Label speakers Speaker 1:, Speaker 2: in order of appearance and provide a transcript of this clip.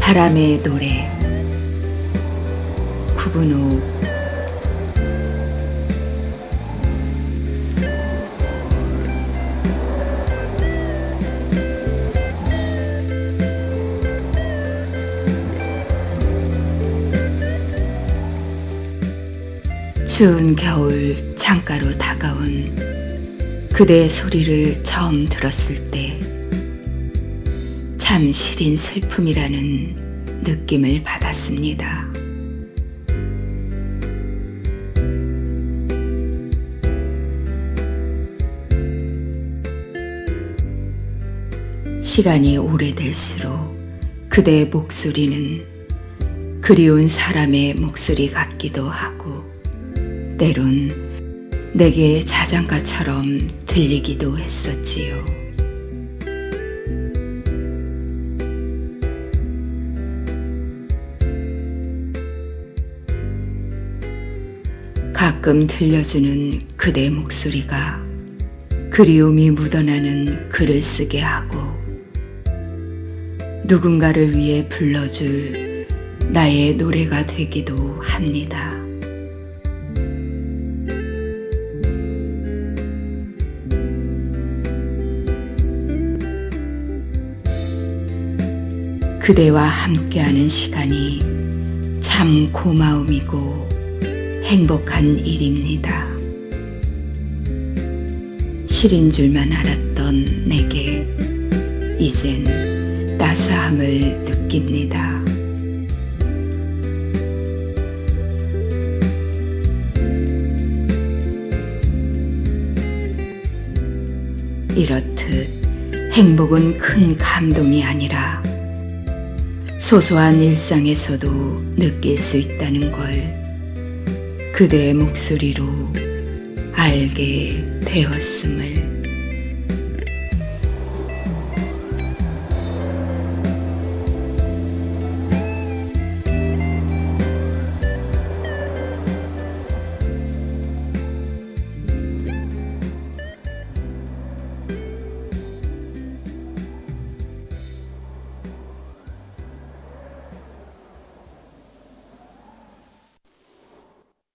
Speaker 1: 바람의 노래. 구분 후 추운 겨울 창가로 다가온 그대의 소리를 처음 들었을 때 참 시린 슬픔이라는 느낌을 받았습니다. 시간이 오래될수록 그대의 목소리는 그리운 사람의 목소리 같기도 하고 때론 내게 자장가처럼 들리기도 했었지요. 가끔 들려주는 그대 목소리가 그리움이 묻어나는 글을 쓰게 하고 누군가를 위해 불러줄 나의 노래가 되기도 합니다. 그대와 함께하는 시간이 참 고마움이고 행복한 일입니다. 시린 줄만 알았던 내게 이젠 따스함을 느낍니다. 이렇듯 행복은 큰 감동이 아니라 소소한 일상에서도 느낄 수 있다는 걸 그대의 목소리로 알게 되었음을